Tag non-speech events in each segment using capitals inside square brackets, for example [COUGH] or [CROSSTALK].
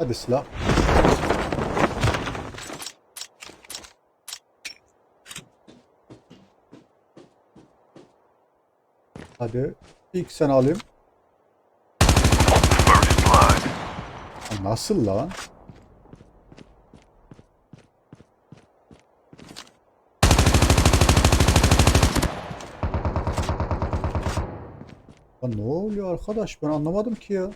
Hadi silah. Hadi. İlk sen alayım. Nasıl? Lan ne oluyor arkadaş? Ben anlamadım ki ya.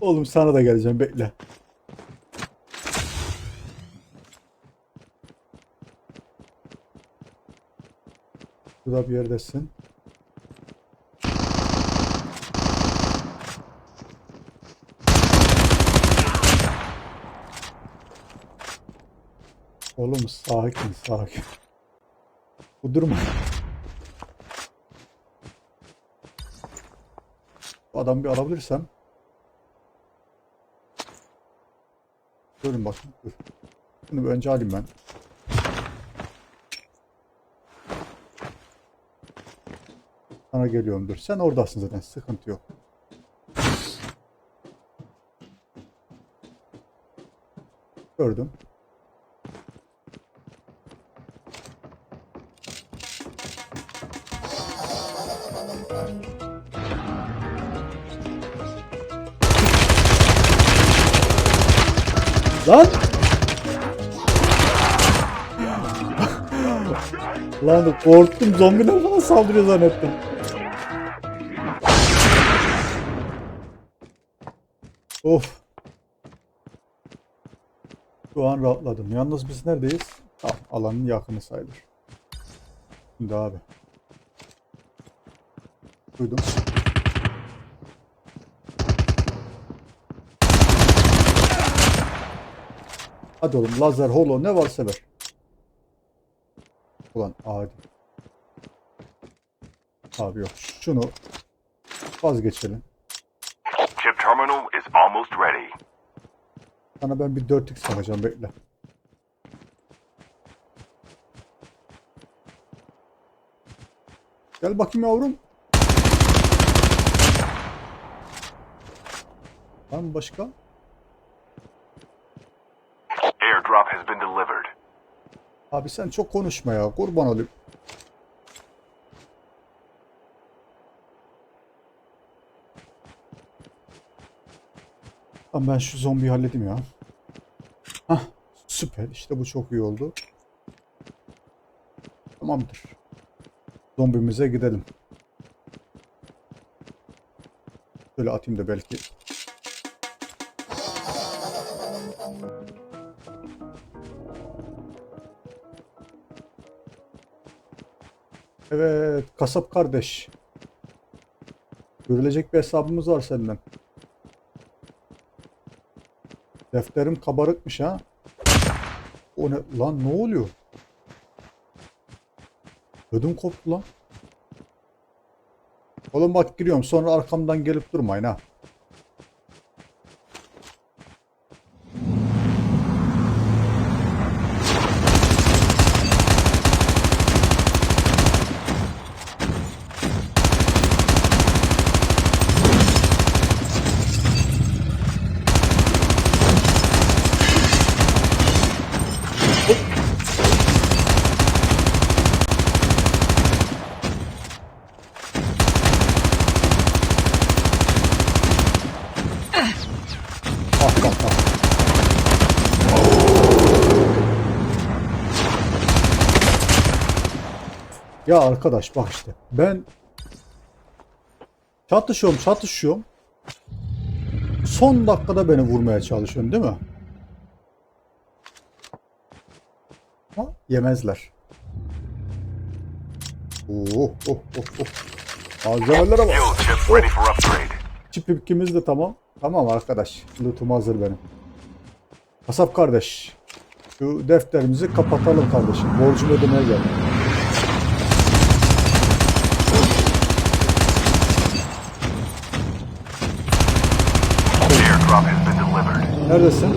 Oğlum sana da geleceğim bekle. Burada bir yerdesin. Oğlum sakin sakin. Bu durma. Bu adamı bir alabilirsem. Durun bakın dur. Bunu önce alayım ben. Sana geliyorum dur. Sen oradasın zaten sıkıntı yok. Gördüm. Lan! Lan korktum zombiler bana saldırıyor zannettim. Of. Şu an rahatladım. Yalnız biz neredeyiz? Ah, alanın yakını sayılır. Şimdi abi. Duydum. Hadi oğlum lazer, holo ne varsa ver. Ulan adi. Abi yok. Şunu vazgeçelim. Chip terminal is almost ready. Sana ben bir 4x bakacağım bekle. Gel bakayım yavrum. Var mı başka? Airdrop has been delivered. Abi sen çok konuşma ya. Kurban olayım. Tamam ben şu zombiyi halledeyim ya. Hah süper. İşte bu çok iyi oldu. Tamamdır. Zombimize gidelim. Şöyle atayım da belki. Evet, kasap kardeş. Görülecek bir hesabımız var senden. Defterim kabarıkmış ha. O ne lan ne oluyor? Ödüm koptu lan. Oğlum bak giriyorum sonra arkamdan gelip durmayın ha. Ah bak bak. Ya arkadaş bak işte ben çatışıyorum çatışıyorum. Son dakikada beni vurmaya çalışıyorsun değil mi? Ama yemezler. Oh oh oh oh. Malzemelere bak. İpkimiz de tamam. Tamam arkadaş. Lootum hazır benim. Kasap kardeş. Şu defterimizi kapatalım kardeşim. Borcumu ödemeye geldim. Neredesin?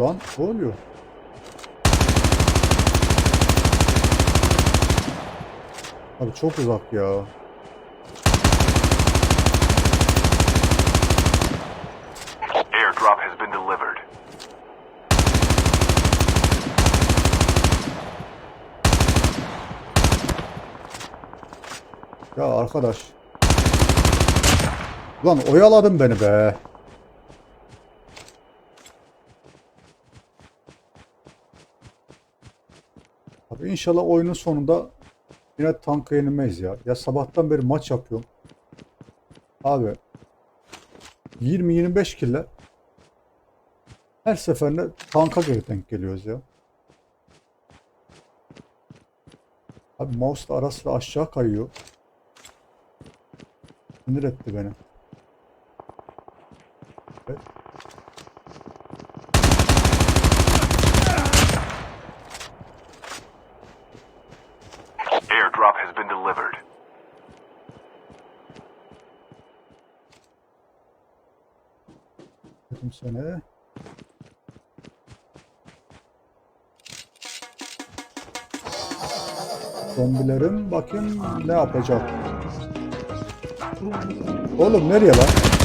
Lan ne oluyor? Abi çok uzak ya. Airdrop has been delivered. Ya arkadaş. Lan oyaladın beni be. Abi inşallah oyunun sonunda yine tanka yenilmeyiz ya. Ya sabahtan beri maç yapıyorum. Abi 20-25 kille her seferinde tanka geri denk geliyoruz ya. Abi mouse da ara sıra aşağı kayıyor. Sinir etti beni. Airdrop has been delivered. Dedim seni. Zombilerim bakayım ne yapacak. Oğlum nereye lan?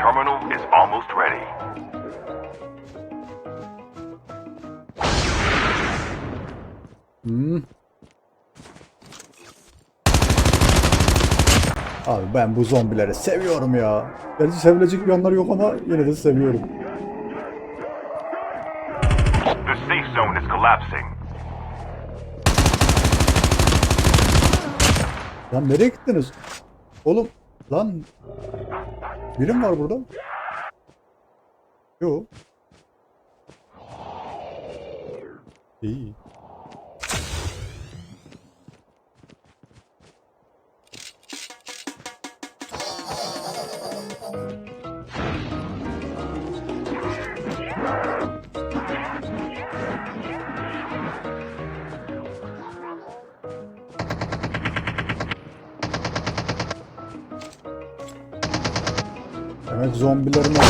Terminal is almost ready. Hmm. Abi ben bu zombileri seviyorum ya. Gerçi sevilecek bir yanları yok ama yine de seviyorum. The safe zone is collapsing. Lan nereye gittiniz? Oğlum lan birim var burada. Yo. İyi. Demek zombilerin da yok.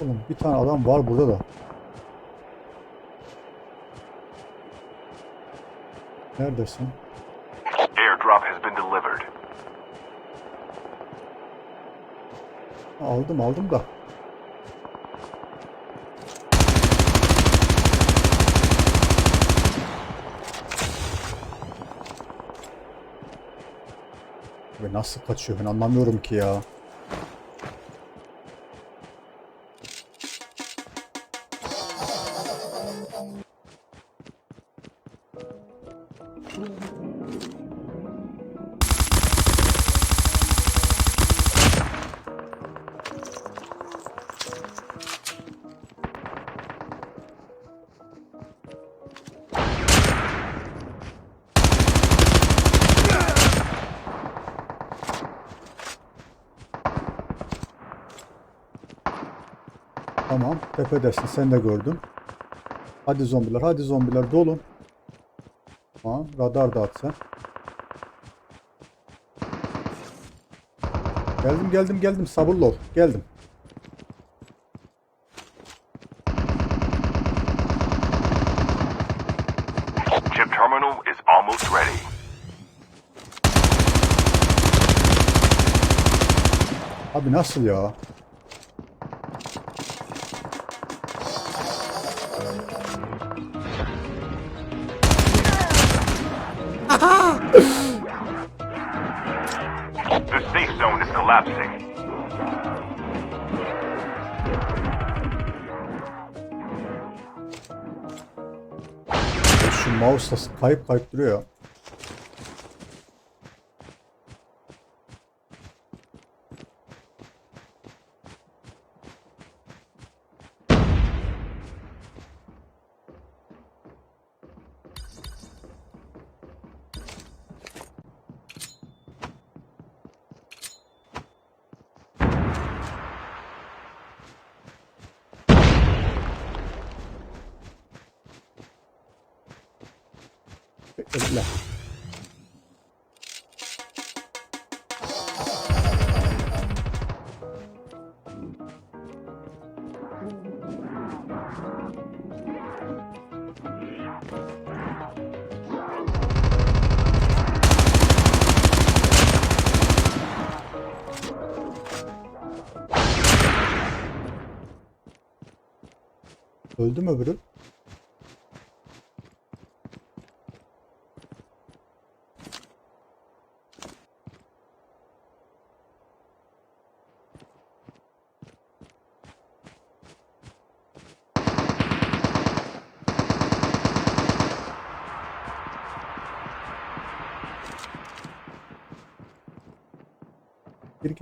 Oğlum bir tane adam var burada da. Neredesin? Airdrop has been delivered. Aldım aldım da. Nasıl kaçıyor ben anlamıyorum ki ya. Tamam tepedesin sen de gördüm. Hadi zombiler hadi zombiler dolun. Tamam radar da at sen. Geldim geldim geldim sabırlı ol geldim. Chip terminal is almost ready. Abi nasıl ya? Collapsing. Şu mouse kayıp kayıp duruyor. Bekle. Öldü mü öbürü?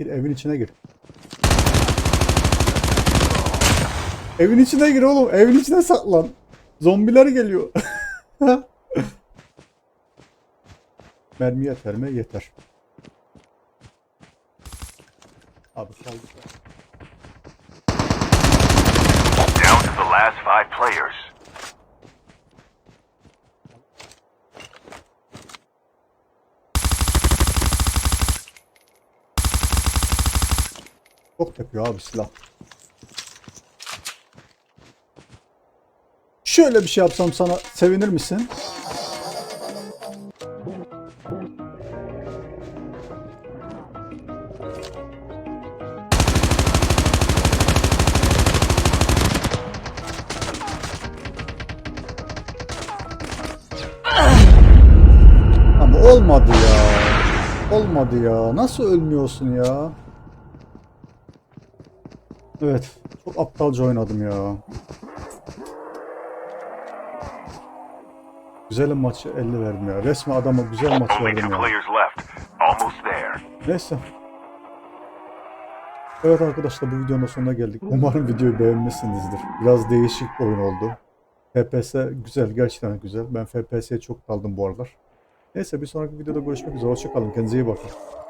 Gir evin içine gir. Evin içine gir oğlum. Evin içine saklan. Zombiler geliyor. [LAUGHS] Mermi yeter mi? Yeter. Abi kaldı. Down to the last five players. Çok tepiyor abi silah. Şöyle bir şey yapsam sana sevinir misin? Ama olmadı ya. Olmadı ya. Nasıl ölmüyorsun ya? Evet. Çok aptalca oynadım ya. Güzel maçı 50 verdim ya. Resmen adama güzel maç Only verdim ya. Neyse. Evet arkadaşlar bu videonun sonuna geldik. Umarım videoyu beğenmişsinizdir. Biraz değişik oyun oldu. FPS güzel, gerçekten güzel. Ben FPS'ye çok daldım bu aralar. Neyse bir sonraki videoda görüşmek üzere. Hoşçakalın. Kendinize iyi bakın.